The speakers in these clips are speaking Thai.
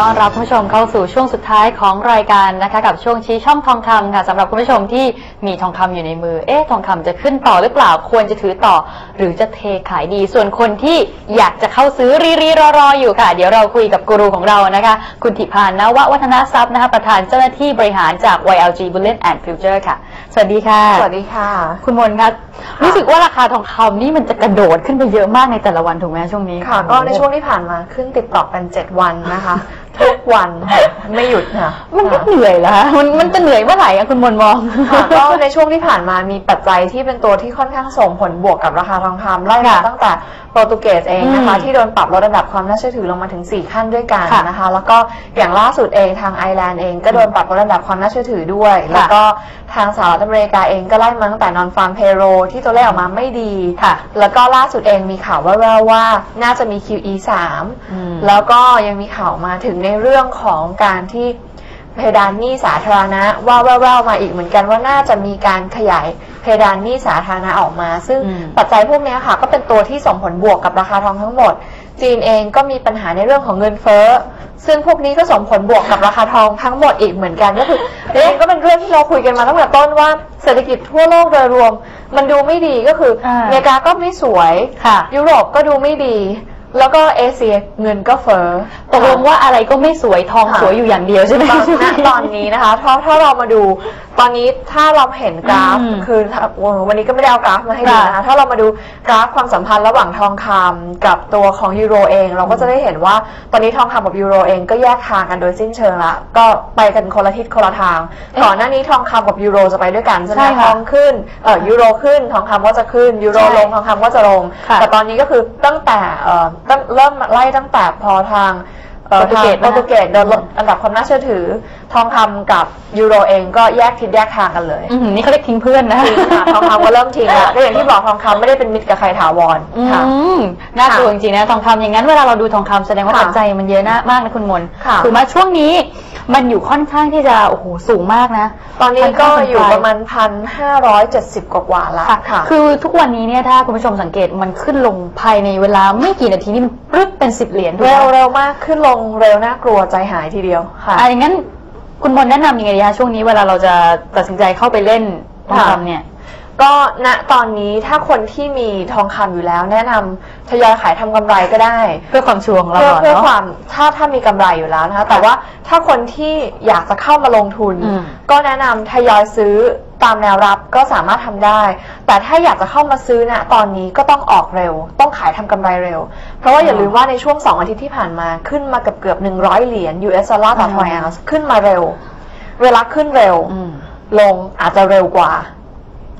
ต้อนรับคุณผู้ชมเข้าสู่ช่วงสุดท้ายของรายการนะคะกับช่วงชี้ช่องทองคำค่ะสำหรับคุณผู้ชมที่มีทองคำอยู่ในมือ เอ๊ะทองคำจะขึ้นต่อหรือเปล่าควรจะถือต่อ หรือจะเทขายดี ส่วนคนที่อยากจะเข้าซื้อรีรีรอรออยู่ค่ะ เดี๋ยวเราคุยกับกูรูของเรานะคะ คุณธิพานนววัฒนทรัพย์นะคะประธานเจ้าหน้าที่บริหารจาก YLG Bullion and Future ค่ะ สวัสดีค่ะ สวัสดีค่ะ คุณมนคะรู้สึกว่าราคาทองคำนี่มันจะกระโดดขึ้นไปเยอะมากในแต่ละวันถูกไหมช่วงนี้ค่ะ ก็ในช่วงที่ผ่านมาขึ้นติดต่อกัน 7 วันนะคะทุกวันไม่หยุดค่ะ มันก็เหนื่อยแล้วมันมันจะเหนื่อยเมื่อไหร่อะคุณมนมอง ค่ะก็ในช่วงที่ผ่านมามีปัจจัยที่เป็นตัวที่ค่อนข้างส่งผลบวกกับราคาทองคำไล่มาค่ะตั้งแต่โปรตุเกสเองนะคะ อืมที่โดนปรับลดระดับความน่าเชื่อถือลงมาถึง 4 ขั้นด้วยกันค่ะนะคะ แล้วก็อย่างล่าสุดเองทางไอร์แลนด์เองก็โดนปรับลดระดับความน่าเชื่อถือด้วย ค่ะ แล้วก็ทางสหรัฐอเมริกาเองก็ไล่มาตั้งแต่นอนฟาร์มเพโรที่ตัวเลขออกมาไม่ดี ค่ะ แล้วก็ล่าสุดเองมีข่าวแว่วๆว่า น่าจะมี QE 3 อืมแล้วก็ยังมีข่าวมาถึงในเรื่องของการที่เพดานหนี้สาธารณะว่าแว่วๆมาอีกเหมือนกันว่าน่าจะมีการขยายเพดานหนี้สาธารณะออกมา ซึ่งอืมปัจจัยพวกเนี้ยค่ะ ก็เป็นตัวที่ส่งผลบวกกับราคาทองทั้งหมด จีนเองก็มีปัญหาในเรื่องของเงินเฟ้อซึ่งพวกนี้ก็ส่งผลบวกกับราคาทองทั้งหมดอีกเหมือนกันก็คือเอ๊ะก็เป็นเรื่องที่เราคุยกันมาตั้งแต่ต้นว่าเศรษฐกิจทั่วโลกโดยรวม มันดูไม่ดีก็คืออาอเมริกาก็ไม่สวยค่ะยุโรปก็ดูไม่ดี แล้วก็เอเชียเงินก็เฟ้อตกลงว่าอะไรก็ไม่สวยทองค่ะสวยอยู่อย่างเดียวใช่ไหมตอนณตอนนี้นะคะถ้าถ้าเรามาดูตอนนี้ถ้าเราเห็นกราฟอืมคือถ้าวันนี้ก็ไม่ได้เอากราฟมาให้ดูนะคะค่ะถ้าเรามาดูกราฟความสัมพันธ์ระหว่างทองคำกับตัวของยูโรเอง เราก็จะได้เห็นว่าตอนนี้ทองคำกับยูโรเองก็แยกทางกันโดยสิ้นเชิงละก็ไปกันคนละทิศคนละทางก่อนหน้านี้ทองคำกับยูโรจะไปด้วยกันใช่ไหมใช่ค่ะทองขึ้นเอ่อยูโรขึ้นทองคำก็จะขึ้นยูโรใช่ลงทองคำก็จะลงค่ะแต่ตอนนี้ก็คือตั้งแต่เอ่อตั้งเริ่มไล่ตั้งแต่พอทางเอ่อโปรตุเกสทางโปรตุเกสโดนลดอันดับความน่าเชื่อถือ ทองคำกับยูโรเองก็แยกทิศแยกทางกันเลย อื้อหือนี่เขาเรียกทิ้งเพื่อนนะทิ้งค่ะทองคำก็เริ่มทิ้งแล้วก็อย่างที่บอกทองคำไม่ได้เป็นมิตรกับใครถาวรอืค่ะ มน่ากลัวจริงๆนะทองคำอย่างนั้นเวลาเราดูทองคำแสดงว่าค่ะปัจจัยมันเยอะนะมากนะคุณมนค่ะ ถูกไหมช่วงนี้มันอยู่ค่อนข้างที่จะโอ้โหสูงมากนะ ตอนนี้ก็ค่นข้งอยู่สนใจประมาณพันห้าร้อยเจ็ดสิบกว่าๆแล้วค่ะ ค่ะ คือทุกวันนี้เนี่ยถ้าคุณผู้ชมสังเกตมันขึ้นลงภายในเวลาไม่กี่นาทีนี่มันปรึ๊ดเป็นสิบเหรียญถูกไหเร็มวเร็วมากขึ้นลงเร็วน่ากลัวใจหายทีเดียวค่ะ อะอย่างนั้น คุณมนแนะนำยังไงดีคะช่วงนี้เวลาเราจะตัดสินใจเข้าไปเล่นทองค่ะคำเนี่ย ก็ณตอนนี้ถ้าคนที่มีทองคำอยู่แล้ว แนะนำทยอยขายทำกำไรก็ได้ เพื่อความชัวร์ของเราเพื่อก่อนเพื่อเนาะ ความถ้าถ้ามีกำไรอยู่แล้วนะคะ แต่ว่าถ้าคนที่อยากจะเข้ามาลงทุน อืมก็แนะนำทยอยซื้อ ตามแนวรับก็สามารถทำได้ แต่ถ้าอยากจะเข้ามาซื้อนะตอนนี้ก็ต้องออกเร็ว ต้องขายทำกำไรเร็ว เพราะว่าอย่าลืมว่าในช่วง 2 อาทิตย์ที่ผ่านมาขึ้นมาเกือบเกือบ100เหรียญ US ดอลลาร์ต่อทอยออนซ์ขึ้นมาเร็ว เวลาขึ้นเร็วอืมลงอาจจะเร็วกว่า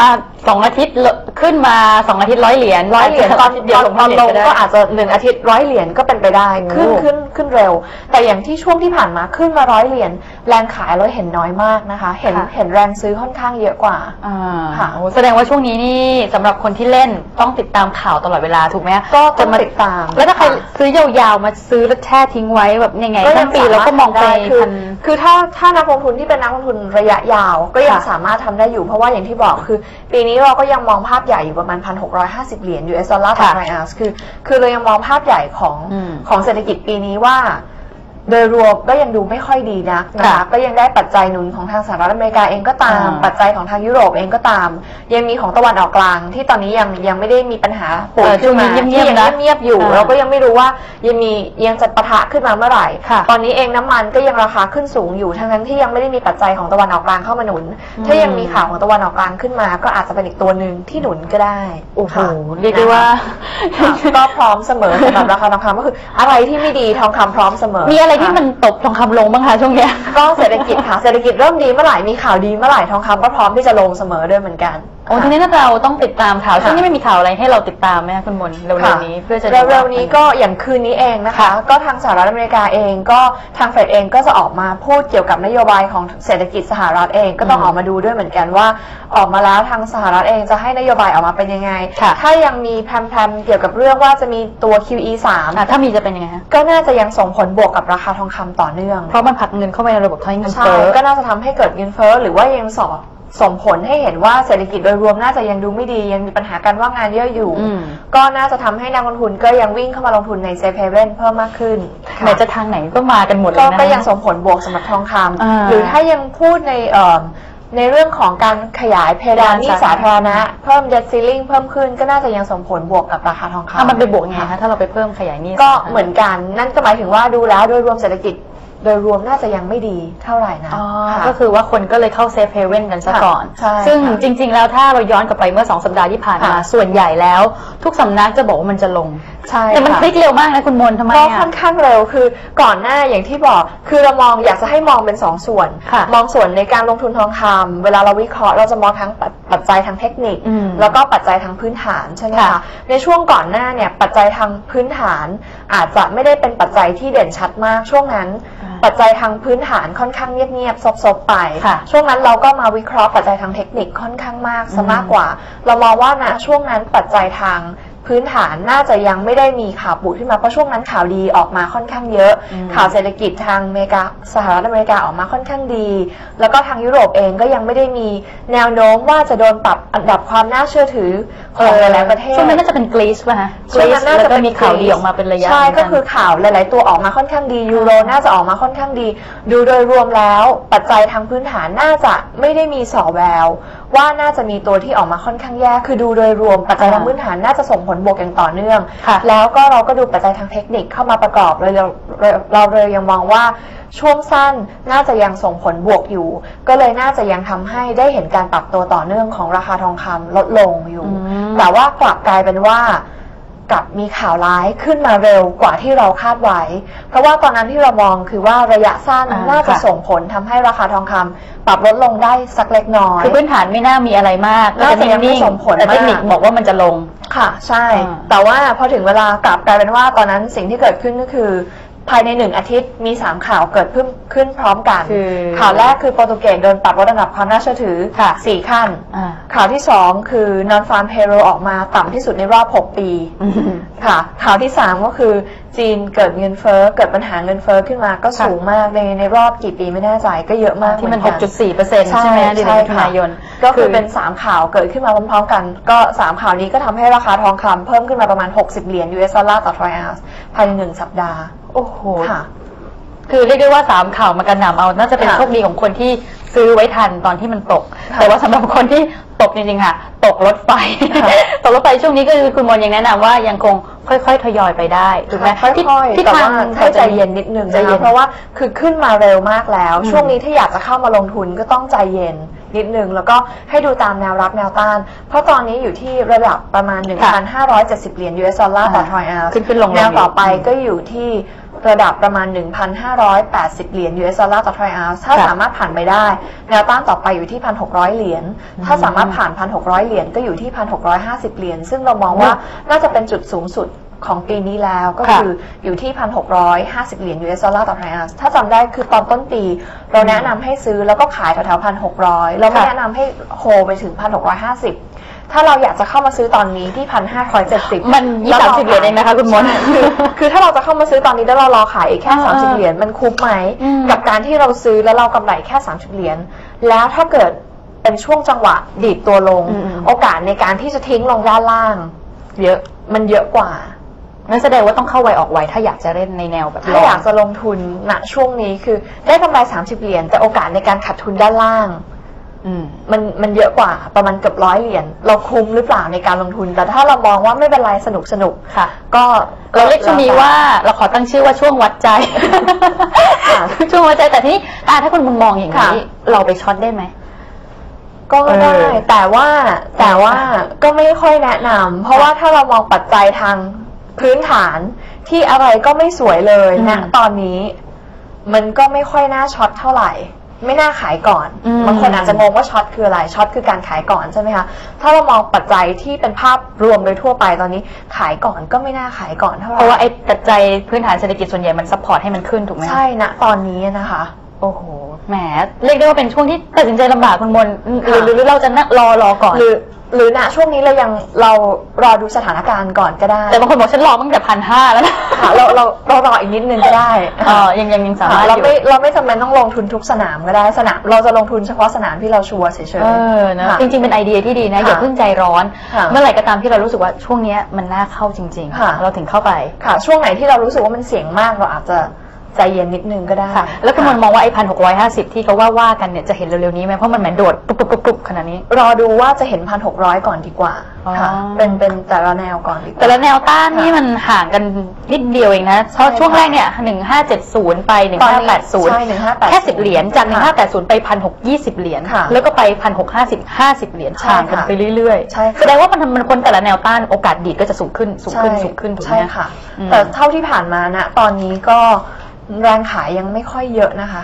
อะสองอาทิตย์ขึ้นมาสองอาทิตย์ร้อยเหรียญร้อยเหรียญตอนเดียวตลอนงตอนลงได้ก็อาจจะหนึ่งอาทิตย์ร้อยเหรียญก็เป็นไปได้โอ้ขึ้นขึ้นขึ้นเร็ว แต่อย่างที่ช่วงที่ผ่านมาขึ้นมาร้อยเหรียญแรงขายเราเห็นน้อยมากนะคะ เห็นค่ะเห็นแรงซื้อค่อนข้างเยอะกว่าอ่าค่ะโอ้แสดงว่าช่วงนี้นี่สำหรับคนที่เล่นต้องติดตามข่าวตลอดเวลาถูกไหมก็จะต้องมาติดตาม แล้วถ้าใครค่ะซื้อยาวๆมาซื้อแล้วแช่ทิ้งไว้แบบยังไงก็ทั้ยังงปีเราก็มองไปสารถทำด้คือพันคือถ้าถ้านักลงทุนที่เป็นนักลงทุนระยะยาว ก็ยังค่ะสามารถทำได้อยู่เพราะว่าอย่างที่บอกคือปีนี้เราก็ยังมองภาพใหญ่อยู่ประมาณ 1,650 เหรียญ US ดอลลาร์ต่อค่ะไทรอัลคือ คือเรายังมองภาพใหญ่ของอืมของเศรษฐกิจปีนี้ว่า โดยรวมก็ยังดูไม่ค่อยดีนักนะค่ะคะก็ยังได้ปัจจัยหนุนของทางสหรัฐอเมริกาเองก็ตามอ่าปัจจัยของทางยุโรปเองก็ตาม ยังมีของตะวันออกกลาง ที่ตอนนี้ยังยังไม่ได้มีปัญหาปูดเออขึ้นมาช่วงนี้ที่เงียบๆยังนะเงียบๆอยู่อ่าเราก็ยังไม่รู้ว่ายังมียังจะปะทะขึ้นมาเมื่อไหร่ค่ะตอนนี้เองน้ำมันก็ยังราคาขึ้นสูงอยู่ทั้งนั้นที่ยังไม่ได้มีปัจจัยของตะวันออกกลางเข้ามาหนุน ถ้ายังมีข่าวของตะวันออกกลางขึ้นมา ก็อาจจะเป็นอีกตัวหนึ่งที่หนุนก็ได้โอ้โหค่ะเรียกได้ว่าค่ะก็พร้อมเสมอสำหรับราคาทองคำก็คือ อะไรที่ไม่ดีทองคำพร้อมเสมอมีอะไรที่มันตบทองคำลงบ้างคะช่วงเนี้ย ก็เศรษฐกิจค่ะ เศรษฐกิจเริ่มดีเมื่อไหร่มีข่าวดีเมื่อไหร่ทองคำก็พร้อมที่จะลงเสมอด้วยเหมือนกัน โอ้ค่ะทีนี้ถ้าเราต้องติดตามข่าวค่ะช่วงนี้ไม่มีข่าวอะไรให้เราติดตามไหมคะคุณมนเร็ค่ะวๆนี้เพื่อจะเร็วๆนี้ก็อย่างคืนนี้เองนะคะค่ะก็ทางสหรัฐอเมริกาเองก็ทางเฟดเองก็จะออกมาพูดเกี่ยวกับนโยบายของเศรษฐกิจสหรัฐเองก็ต้องอืมออกมาดูด้วยเหมือนกันว่า ออกมาแล้วทางสหรัฐเองจะให้นโยบายออกมาเป็นยังไงค่ะถ้ายังมีแพรมๆเกี่ยวกับเรื่องว่าจะมีตัว QE อะถ้ามีจะเป็นยังไงคะ3ก็น่าจะยังส่งผลบวกกับราคาทองคำต่อเนื่องเพราะมันผลักเงินเข้าไปในระบบทอยเงินใช่เฟ้อก็น่าจะทำให้เกิดเงินเฟ้อหรือว่ายังสอบ ส่งผลให้เห็นว่าเศรษฐกิจโดยรวมน่าจะยังดูไม่ดี ยังมีปัญหาการว่างงานเยอะอยู่อืมก็น่าจะทำให้นักลงทุนก็ยังวิ่งเข้ามาลงทุนในเซฟเฮเว่นเพิ่มมากขึ้นค่ะไหนจะทางไหนก็มากันหมดเลก็ยนะก็ยังส่งผลบวกสำหรับทองคำอ่าหรือถ้ายังพูดในเอ่อในเรื่องของการขยายเพดานหนี้สาธารณะ เพิ่ม debt ceiling เพิ่มขึ้นก็น่าจะยังส่งผลบวกกับราคาทองคำอะมันไปบวกไงคะถ้าเราไปเพิ่มขยายหนี้ก็สาธารณะเหมือนกันนั่นก็หมายถึงว่าดูแล้วโดยรวมเศรษฐกิจ โดยรวมน่าจะยังไม่ดีเท่าไหร่นะอ๋อค่ะก็คือว่าคนก็เลยเข้าเซฟเฮเว่นกันซะค่ะก่อนใช่ซึ่งค่ะจริง ๆ แล้วถ้าเราย้อนกลับไปเมื่อสองสัปดาห์ที่ผ่านมาค่ะส่วนใหญ่แล้ว ทุกสำนักจะบอกว่ามันจะลงใช่แต่มันค่ะพลิกเร็วมากนะคุณมนทำไมก็อะค่อนข้างเร็วคือก่อนหน้าอย่างที่บอก คือเรามองอยากจะให้มองเป็นสองส่วนค่ะมองส่วนในการลงทุนทองคำเวลาเราวิเคราะห์เราจะมองทั้งปัจปัจจัยทางเทคนิคอืมแล้วก็ปัจจัยทางพื้นฐานใช่ไหมค่ะคะในช่วงก่อนหน้าเนี่ยปัจจัยทางพื้นฐาน อาจจะไม่ได้เป็นปัจจัยที่เด่นชัดมากช่วงนั้นอ่าปัจจัยทางพื้นฐานค่อนข้างเงียบๆซบๆไปค่ะช่วงนั้นเราก็มาวิเคราะห์ปัจจัยทางเทคนิคค่อนข้างมากซะอืมมากกว่า เรามองว่านะช่วงนั้นปัจจัยทาง พื้นฐานน่าจะยังไม่ได้มีข่าวปูดขึ้นมาเพราะช่วงนั้นข่าวดีออกมาค่อนข้างเยอะอืมข่าวเศรษฐกิจทางอเมริกาสหรัฐอเมริกาออกมาค่อนข้างดี แล้วก็ทางยุโรปเองก็ยังไม่ได้มีแนวโน้มว่าจะโดนปรับอันดับความน่าเชื่อถือของหลายๆประเทศช่วงนั้นน่าจะเป็นกรีซป่ะฮะกช่วรีงซนั้นน่าแล้วจะก็เป็นมีข่าวดีออกมาเป็นระยะใช่เหมืนก็นคือข่าวหลาย ๆ ตัวออกมาค่อนข้างดียูโรน่าจะออกมาค่อนข้างดี ดูโดยรวมแล้ว ปัจจัยทางพื้นฐานน่าจะไม่ได้มีส่อแววว่าน่าจะมีตัวที่ออกมาค่อนข้างแย่คือดูโดยรวมปัจจัยทางพื้นฐานน่าจะส่งผลบวกอย่างต่อเนื่องค่ะแล้วก็เราก็ดูปัจจัยทางเทคนิคเข้ามาประกอบเลยเราเราเราเลยยังมองว่าช่วงสั้นน่าจะยังส่งผลบวกอยู่ ก็เลยน่าจะยังทำให้ได้เห็นการปรับตัวต่อเนื่องของราคาทองคำลดลงอยู่อืมแต่ว่ากลับกลายเป็นว่า กลับมีข่าวร้ายขึ้นมาเร็วกว่าที่เราคาดไว้ เพราะว่าตอนนั้นที่เรามองคือว่าระยะสั้นอ่าน่าจะค่ะ ส่งผลทำให้ราคาทองคำปรับลดลงได้สักเล็กน้อย คือพื้นฐานไม่น่ามีอะไรมากน่าจะยังไม่นิ่งๆส่งผลแต่เทคนิคมากบอกว่ามันจะลง ค่ะ ใช่ อ่าแต่ว่าพอถึงเวลากลับกลายเป็นว่าตอนนั้นสิ่งที่เกิดขึ้นก็คือ ภายในหนึ่งอาทิตย์มี 3 ข่าวเกิดขึ้นขึ้นพร้อมกัน คือข่าวแรกคือโปรตุเกสโดนปรับลดระดับความน่าเชื่อถือ ค่ะ4 ขั้น อ่า ข่าวที่ 2 คือ non farm payroll ออกมาต่ำที่สุดในรอบ 6 ปี อืม ค่ะ ข่าวที่ 3 ก็คือจีนเกิดเงินเฟ้อเกิดปัญหาเงินเฟ้อขึ้นมาก็สูงมากในในรอบกี่ปีไม่แน่ใจก็เยอะมากที่มัน เหอกั 6.4เปอร์เซ็นต์ใช่ไหมเดือนมิถุนายน ก็คือเป็น 3 ข่าวเกิดขึ้นมาพร้อมๆกัน ก็ 3 ข่าวนี้ก็ทำให้ราคาทองคำเพิ่มขึ้นมาประมาณ 60 เหรียญ US ดอลลาร์ต่อทรอยออนซ์ภายในหนึ่งสัปดาห์ โอ้โหค่ะ คือเรียกได้ว่าสามข่าวมากระหน่ำเอาน่าจะเป็นค่ะโชคดีของคนที่ซื้อไว้ทันตอนที่มันตก ค่ะแต่ว่าสำหรับคนที่ตกจริงๆค่ะ ตกรถไฟ ค่ะตกรถไฟช่วงนี้ก็คือคุณมนยังแนะนำว่ายังคงค่อยๆทยอยไปได้ถูกไหมค่อยที่ๆที่แต่ทาว่างให้ใจเย็นนิดนึงใจนะเย็คะน เพราะว่าคือขึ้นมาเร็วมากแล้ว อืม ช่วงนี้ถ้าอยากจะเข้ามาลงทุนก็ต้องใจเย็นนิดนึง แล้วก็ให้ดูตามแนวรับแนวต้าน เพราะตอนนี้อยู่ที่ระดับประมาณ 1,570 เหรียญ US ดอลลาร์ต่อทรอยออนซ์ขึ้นขึ้นลงๆแนวต่อไปอยู่ก็อยู่ที่ ระดับประมาณ 1,580 เหรียญ US ดอลลาร์ต่อทรอยออนซ์ถ้าค่ะสามารถผ่านไปได้ แนวต้านต่อไปอยู่ที่ 1,600 เหรียญ ถ้าสามารถผ่าน 1,600 เหรียญก็อยู่ที่ 1,650 เหรียญ ซึ่งเรามองว่าน่าจะเป็นจุดสูงสุด ของปีนี้แล้วก็ค่ะคืออยู่ที่ 1,650 เหรียญ US ดอลลาร์ต่อทรอยออนซ์ถ้าจำได้คือตอนต้นปี เราแนะนำให้ซื้อแล้วก็ขายแถวๆ 1,600เราไม่ค่ะแนะนำให้โฮไปถึง 1,650ถ้าเราอยากจะเข้ามาซื้อตอนนี้ที่1,570มันยี่สามสิบเหรียญเองนะคะคุณมนคือคือถ้าเราจะเข้ามาซื้อตอนนี้แล้วเรารอขายอีกแค่อ่า30เหรียญมันคุ้มไหมอืมกับการที่เราซื้อแล้วเรากำไรแค่30เหรียญแล้วถ้าเกิดเป็นช่วงจังหวะดีดตัวลงอืมโอกาสในการที่จะทิ้งลงด้านล่าง เยอะมันเยอะกว่า นั่นแสดงว่าต้องเข้าไวออกไวถ้าอยากจะเล่นในแนวแบบถ้าอยากจะลงทุนณช่วงนี้คือได้กำไร30 เหรียญแต่โอกาสในการขาดทุนด้านล่างอืมมันมันเยอะกว่าประมาณเกือบร้อยเหรียญเราคุ้มหรือเปล่าในการลงทุน แต่ถ้าเรามองว่าไม่เป็นไรสนุกสนุกค่ะ ก็เราเรียกช่วงนี้ว่าเราขอตั้งชื่อว่าช่วงวัดใจค่ะช่วงวัดใจแต่ที่อ่าถ้าคุณมุมมองอย่างนี้ค่ะเราไปช็อตได้ไหมก็ได้เออแต่ว่าแต่ว่าก็ไม่ค่อยแนะนำเพราะว่าถ้าเรามองปัจจัยทาง พื้นฐานที่อะไรก็ไม่สวยเลยอืมนะตอนนี้ มันก็ไม่ค่อยน่าช็อตเท่าไหร่ ไม่น่าขายก่อนอืม บางคนอาจจะงงว่าช็อตคืออะไรช็อตคือการขายก่อนใช่ไหมคะถ้าเรามองปัจจัยที่เป็นภาพรวมโดยทั่วไปตอนนี้ ขายก่อนก็ไม่น่าขายก่อนเท่าไหร่เพราะว่าไอ้ปัจจัยพื้นฐานเศรษฐกิจส่วนใหญ่มันซัพพอร์ตให้มันขึ้นถูกไหมคะใช่ณตอนนี้นะคะ โอ้โห แหมเรียกได้ว่าเป็นช่วงที่ตัดสินใจลำบากคุณมนต์หรือค่ะ หรือหรือเราจะนั่งรอรอก่อน หรือ หรือณช่วงนี้เรายังเรารอดูสถานการณ์ก่อนก็ได้แต่บางคนบอกฉันรอตั้งแต่พันห้าแล้วนะค่ะเราเราเรารออีกนิดนึงก็ได้เออยังยังยังสามารถเราอยู่ ไม่เราไม่จำเป็นต้องลงทุนทุกสนามก็ได้สนามเราจะลงทุนเฉพาะสนามที่เราชัวร์เฉยๆเออนะค่ะจริงๆ เป็นไอเดียที่ดีนะ ค่ะอย่าเพิ่งใจร้อน ค่ะเมื่อไหร่ก็ตามที่เรารู้สึกว่าช่วงเนี้ยมันน่าเข้าจริงค่ะ ๆ เราถึงเข้าไปค่ะ ช่วงไหนที่เรารู้สึกว่ามันเสี่ยงมากเราอาจจะ ใจเย็นนิดนึงก็ได้ค่ะแล้วคุณมนต์มองว่าไอ้พันหกร้อยห้าสิบที่เขาว่าว่ากันเนี่ยจะเห็นเร็วๆนี้ไหมเพราะมันเหมือนโดดปุ๊บปุ๊บปุ๊บปุ๊บขนาดนี้ รอดูว่าจะเห็นพันหกร้อยก่อนดีกว่าอ๋อค่ะเป็นเป็นแต่ละแนวก่อนดีกว่าแต่ละแนวต้านค่ะนี่มันห่างกันนิดเดียวเองนะเพราะใช่ช่วงค่ะแรกเนี่ยหนึ่งห้าเจ็ดศูนย์ไปหนึ่งตอนห้านี้แปดศูนย์ใช่1580แค่สิบเหรียญจากหนึ่งค่ะห้าแปดศูนย์ไปพันหกยี่สิบเหรียญค่ะแล้วก็ไปพันหกห้าสิบห้าสิบเหรียญใช่ห่างกันค่ะไปเรื่อยใช่ค่ะแสดงว่ามันทำมันคนแต่ละแนวต้านโอกาสดีดก็จะสูงขึ้นสูงขึ้นใช่สูงขึ้นถูกไหมใช่ค่ะอืมแต่เท่าที่ผ่านมานะตอนนี้ก็ แรงขายยังไม่ค่อยเยอะนะคะ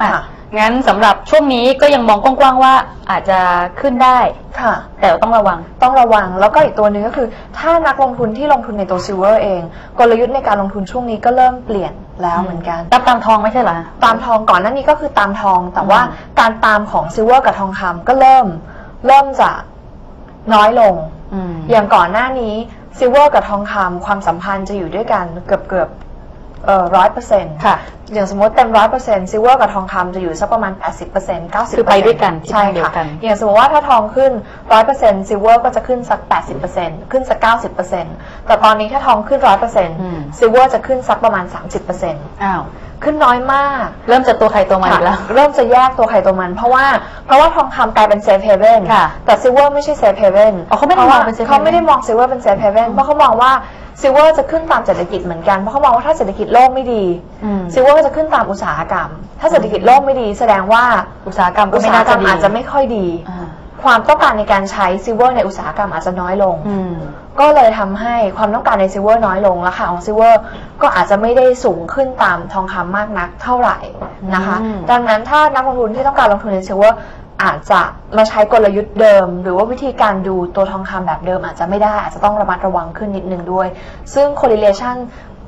อะค่ะ งั้นสำหรับช่วงนี้ก็ยังมองกว้างๆว่าอาจจะขึ้นได้ ค่ะ แต่ต้องระวัง ต้องระวังแล้วก็อีกตัวหนึ่งก็คือ ถ้านักลงทุนที่ลงทุนในตัวซิลเวอร์เอง กลยุทธ์ในการลงทุนช่วงนี้ก็เริ่มเปลี่ยนแล้วเหมือนกันตามตามทองไม่ใช่เหรอ ตามทองก่อนหน้านี้ก็คือตามทอง แต่ว่าอืม การตามของซิลเวอร์กับทองคำก็เริ่มเริ่มจะน้อยลง อืม อย่างก่อนหน้านี้ซิลเวอร์กับทองคำความสัมพันธ์จะอยู่ด้วยกันเกือบเกือบเอ่อ ร้อยเปอร์เซ็นต์ค่ะ อย่างสมมติเต็มร้อยเปอร์เซ็นต์ซิลเวอร์กับทองคำจะอยู่สักประมาณ80เปอร์เซ็นต์เก้าสิบคือไปด้วยกันทิศใช่ทางเดียวค่ะกันอย่างสมมติว่าถ้าทองขึ้นร้อยเปอร์เซ็นต์ซิลเวอร์ก็จะขึ้นสักแปดสิบเปอร์เซ็นต์ขึ้นสักเก้าสิบเปอร์เซ็นต์แต่ตอนนี้ถ้าทองขึ้นร้อยเปอร์เซ็นต์อืมซิลเวอร์จะขึ้นสักประมาณสามสิบเปอร์เซ็นต์อ้าว ขึ้นน้อยมาก เริ่มจากตัวใครตัวมันอีกแล้วค่ะเริ่มจะแยกตัวใครตัวมัน เพราะว่าเพราะว่าทองคำกลายเป็นเซฟเฮเว่นค่ะแต่ซิลเวอร์ไม่ใช่เซฟเฮเว่นอ๋อเขาไม่ได้มองเป็น safe haven เขาไม่ได้มองซิลเวอร์เป็นเซฟเฮเว่นเพราะเขามองว่าซิลเวอร์จะขึ้นตามเศรษฐกิจเหมือนกันเพราะเขามองว่าถ้าเศรษฐกิจโลกไม่ดีอืม ซิลเวอร์ก็จะขึ้นตามอุตสาหกรรม ถ้าเศรษฐกิจโลกไม่ดี แสดงว่าอุตสาหกรรมก็อุตไม่สาหน่ากรจะรมดี อาจจะไม่ค่อยดี อ่า ความต้องการในการใช้ซิลเวอร์ในอุตสาหกรรมอาจจะน้อยลงอืมก็เลยทำให้ความต้องการในซิลเวอร์น้อยลงราคาของซิลเวอร์ก็อาจจะไม่ได้สูงขึ้นตามทองคำมากนักเท่าไหร่นะคะอืมดังนั้นถ้านักลงทุนที่ต้องการลงทุนในซิลเวอร์อาจจะมาใช้กลยุทธ์เดิม หรือว่าวิธีการดูตัวทองคำแบบเดิม อาจจะไม่ได้อาจจะต้องระมัดระวังขึ้นนิดนึงด้วย ซึ่ง correlation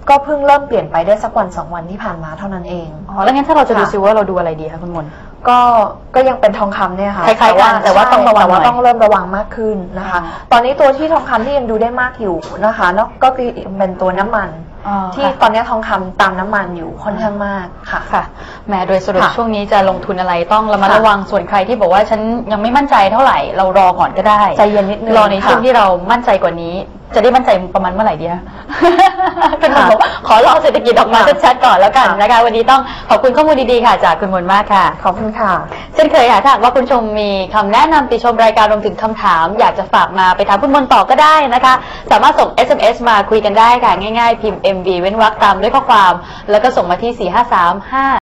ก็เพิ่งเริ่มเปลี่ยนไปได้สักวันสองวันที่ผ่านมาเท่านั้นเอง อ๋อ แล้วงั้นถ้าเราจะดูค่ะซิลเวอร์เราดูอะไรดีคะคุณมนต์ ก็ก็ยังเป็นทองคำเนี่ยค่ะคล้ายๆกันแต่ว่าต้องระวังแต่ว่าหน่อยต้องเริ่มระวังมากขึ้นนะคะอ๋อตอนนี้ตัวที่ทองคำที่ยังดูได้มากอยู่นะคะแล้วก็คือเป็นตัวน้ำมันอ๋อที่ค่ะตอนนี้ทองคำตามน้ำมันอยู่ค่อนข้างมากค่ะ ค่ะแหมโดยสรุปค่ะช่วงนี้จะลงทุนอะไรต้องระมัดค่ะ ระวังส่วนใครที่บอกว่าฉันยังไม่มั่นใจเท่าไหร่เรารอก่อนก็ได้ใจเย็นนิดนึงรอในช่วงค่ะ ที่เรามั่นใจกว่านี้ จะได้มั่นใจประมาณเมื่อไหร่ดีนะคุณมนต์บอกขอรอเศรษฐกิจออกมาค่ะชัดๆก่อนแล้วกันค่ะนะคะวันนี้ต้องขอบคุณข้อมูลดีๆค่ะจากคุณมนต์มากค่ะ ขอบคุณค่ะ เช่นเคยค่ะถ้าหากว่าคุณผู้ชมมีคำแนะนำติชมรายการรวมถึงคำถาม อยากจะฝากมาไปถามคุณมนต์ต่อก็ได้นะคะ สามารถส่ง SMS มาคุยกันได้ค่ะง่ายๆ พิมพ์ MV เว้นวรรคตามด้วยข้อความ แล้วก็ส่งมาที่ 4 5 3 5